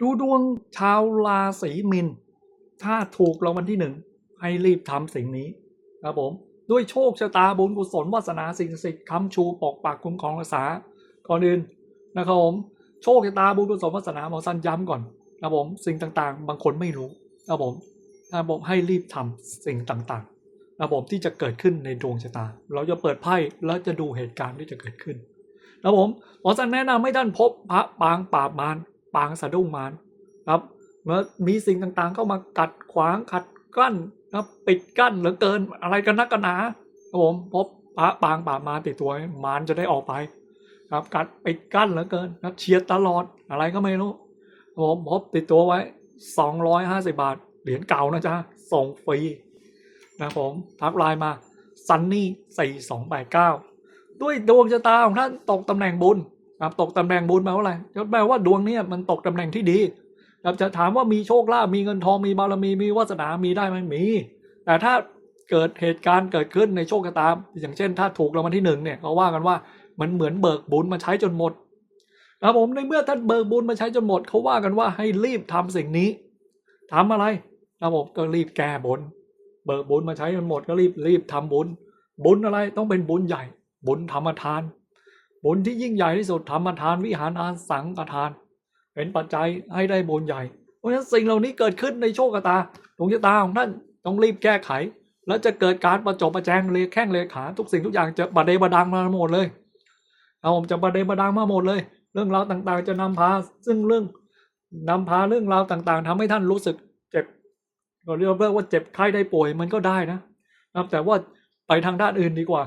ดูดวงชาวราศีมิน ถ้าถูกรางวัลที่หนึ่งให้รีบทำสิ่งนี้ครับผม ด้วยโชคชะตาบุญกุศลวาสนาสิ่งศักดิ์สิทธิ์ค้ำชูปกปักคุ้มครองรักษาก่อนอื่นนะครับผมโชคชะตาบุญกุศลวาสนาหมอสั้นย้ำก่อนนะครับผมสิ่งต่างๆ บางคนไม่รู้นะครับผมนะครับผมให้รีบทำสิ่งต่างๆนะครับผมที่จะเกิดขึ้นในดวงชะตา เราจะเปิดไพ่แล้วจะดูเหตุการณ์ที่จะเกิดขึ้นนะครับผมหมอสั้นแนะนำให้ท่านพบพระปางปราบมาร ปางสะดุ้งมารครับเมื่อมีสิ่งต่างๆ เข้ามากัดขวางขัดกั้นนะครับปิดกั้นเหลือเกินอะไรกันนักกันหนาครับผมพบพระปางป่ามารติดตัวมารจะได้ออกไป ครับกัดปิดกั้นเหลือเกินครับเชียร์ตลอดอะไรก็ไม่รู้ครับผมพบติดตัวไว้สองร้อยห้าสิบาท เหรียญเก่านะจ๊ะส่งฟรีนะครับผมทักไลน์มาซันนี่สี่สองแปดเก้าด้วยดวงชะตาของท่านตกตำแหน่งบุญ ครับตกตำแหน่งบุญแปลว่าอะไรก็แปลว่าดวงเนี้ยมันตกตำแหน่งที่ดีครับจะถามว่ามีโชคลาภมีเงินทองมีบารมีมีวาสนามีได้ไหมมี แต่ถ้าเกิดเหตุการณ์เกิดขึ้นในโชคชะตาอย่างเช่น ถ้าถูกรางวัลที่หนึ่งเนี่ยเขาว่ากันว่ามันเหมือนเบิกบุญมาใช้จนหมดนะครับผมในเมื่อท่านเบิกบุญมาใช้จนหมดเขาว่ากันว่าให้รีบทำสิ่งนี้ทำอะไรนะครับผมก็รีบแก้บนเบิกบุญมาใช้จนหมดก็รีบรีบทำบุญ บุญอะไรต้องเป็นบุญใหญ่ บุญธรรมทาน บุญที่ยิ่งใหญ่ที่สุดธรรมทานวิหารอาสังฆทาน เป็นปัจจัยให้ได้บุญใหญ่ เพราะฉะนั้นสิ่งเหล่านี้เกิดขึ้นในโชคชะตาดวงชะตาของท่านต้องรีบแก้ไข แล้วจะเกิดการประจบประแจงเลแข้งเลขา ทุกสิ่งทุกอย่างจะบาเดบาดังมาหมดเลยเอาผมจะบาเดบาดังมาหมดเลย เรื่องราวต่างๆ จะนำพาซึ่งเรื่องนำพาเรื่องราวต่างๆทำให้ท่านรู้สึกเจ็บก็เรียกว่าเจ็บไข้ได้ป่วยมันก็ได้นะนะครับแต่ว่าไปทางด้านอื่นดีกว่า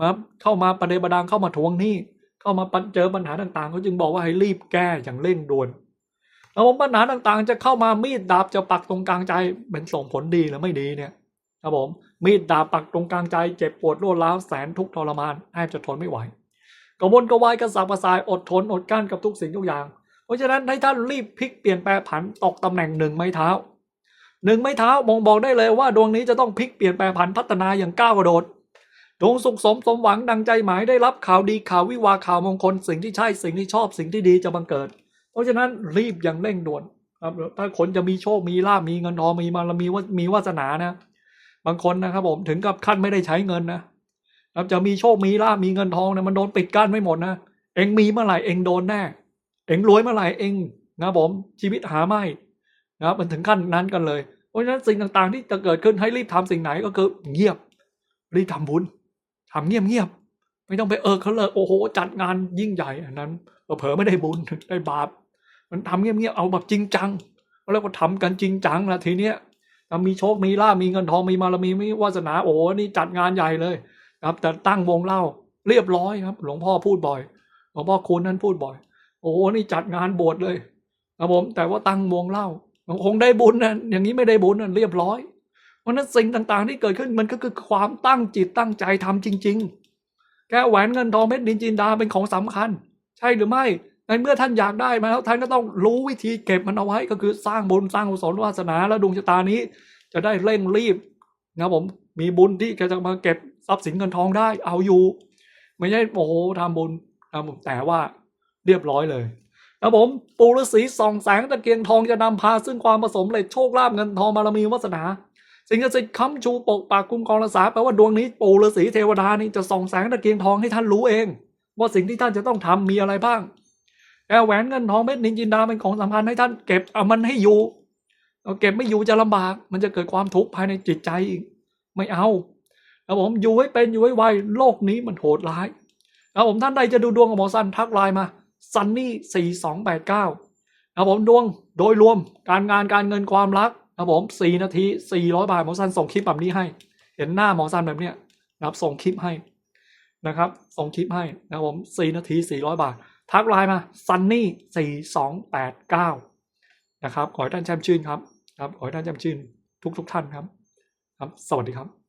นะครับเข้ามาประเดบาดังเข้ามาทวงหนี้ เข้ามาเจอปัญหาต่างๆเขาจึงบอกว่าให้รีบแก้อย่างเร่งด่วนแล้วปัญหาต่างๆ จะเข้ามามีดดาบจะปักตรงกลางใจเป็นส่งผลดีหรือไม่ดีเนี่ยครับผมมีดดาบปักตรงกลางใจเจ็บปวดรวดร้าวแสนทุกทรมานแทบจะทนไม่ไหวกระวนกระวายกระสับกระส่ายอดทนอดกั้นกับทุกสิ่งทุกอย่าง เพราะฉะนั้นให้ท่านรีบพลิกเปลี่ยนแปลงผันตกตำแหน่งหนึ่งไม้เท้าหนึ่งไม้เท้ามองบอกได้เลยว่าดวงนี้จะต้องพลิกเปลี่ยนแปลงผันพัฒนาอย่างก้าวกระโดด ดวงสุขสมสมหวังดังใจหมายได้รับข่าวดีข่าววิวาข่าวมงคลสิ่งที่ใช่สิ่งที่ชอบสิ่งที่ดีจะบังเกิด เพราะฉะนั้นรีบอย่างเร่งด่วนครับถ้าคนจะมีโชคมีลาภมีเงินทองมีมารมีว่ามีวาสนานะ บางคนนะครับผมถึงกับขั้นไม่ได้ใช้เงินนะครับจะมีโชคมีลาภมีเงินทองเนี่ยมันโดนปิดกั้นไม่หมดนะเองมีเมื่อไหร่เองโดนแน่เองรวยเมื่อไหร่เองนะครับผมชีวิตหาไม่นะครับมันถึงขั้นนั้นกันเลย เพราะฉะนั้นสิ่งต่างๆ ที่จะเกิดขึ้นให้รีบทำสิ่งไหนก็คือเงียบรีบทำบุญ ทำเงียบๆไม่ต้องไปเออเขาเลยโอ้โหจัดงานยิ่งใหญ่อันนั้นเผลอไม่ได้บุญได้บาป มันทำเงียบๆเอาแบบจริงจังแล้วก็ทำกันจริงจังละทีเนี้ยมีโชคมีลาภมีเงินทองมีมารมีมีวาสนาโอ้นี่จัดงานใหญ่เลยครับ แต่ตั้งวงเล่าเรียบร้อยครับ หลวงพ่อพูดบ่อยหลวงพ่อคุณนั้นพูดบ่อย โอ้นี่จัดงานบวชเลยครับผมแต่ว่าตั้งวงเล่าคงได้บุญนะอย่างนี้ไม่ได้บุญนะเรียบร้อย ราะนั้นสิ่งต่างๆ ที่เกิดขึ้นมันก็คือความตั้งจิตตั้งใจทำจริง ๆ แก้แหวนเงินทองเม็ดดินจินดาเป็นของสำคัญ ใช่หรือไม่ในเมื่อท่านอยากได้มาแล้วท่านก็ต้องรู้วิธีเก็บมันเอาไว้ก็คือสร้างบุญสร้างกุศลวาสนาแล้วดวงชะตานี้ จะได้เร่งรีบนะผมมีบุญที่จะมาเก็บทรัพย์สินเงินทองได้เอาอยู่ ไม่ใช่โอ้โหทำบุญนะผมแต่ว่าเรียบร้อยเลยนะผมปูฤาษีส่องแสงตะเกียงทองจะนำพาซึ่งความผสมเลยโชคลาภเงินทองบารมีวาสนา สิ่งศักดิ์สิทธิ์ค้ำชูปกปากคุ้มครองรักษาแปลว่าดวงนี้ปู่ฤาษีเทวดานี่จะส่องแสงตะเกียงทองให้ท่านรู้เอง ว่าสิ่งที่ท่านจะต้องทำมีอะไรบ้างแอลแหวนเงินทองเม็ดนินจินดาเป็นของสำคัญให้ท่านเก็บเอามันให้อยู่เอาเก็บไม่อยู่จะลำบาก มันจะเกิดความทุกข์ภายในจิตใจอีก ไม่เอาแล้วผมอยู่ให้เป็นอยู่ให้ไวโลกนี้มันโหดร้ายแล้วผมท่านใดจะดูดวงกับหมอสันทักไลน์มาซันนี่สี่สองแปดเก้าครับผมดวงโดยรวมการงานการเงินความรัก ครับผมสี่นาทีสี่ร้อยบาทหมอสันส่งคลิปแบบนี้ให้ เห็นหน้าหมอสันแบบเนี้ยนะครับส่งคลิปให้นะครับส่งคลิปให้นะครับผมสี่นาทีสี่ร้อยบาท ทักไลน์มาซันนี่สี่สองแปดเก้านะครับขอให้ท่านแชมชื่นครับครับขอให้ท่านแชมชื่นทุกทุกท่านครับ ครับ สวัสดีครับ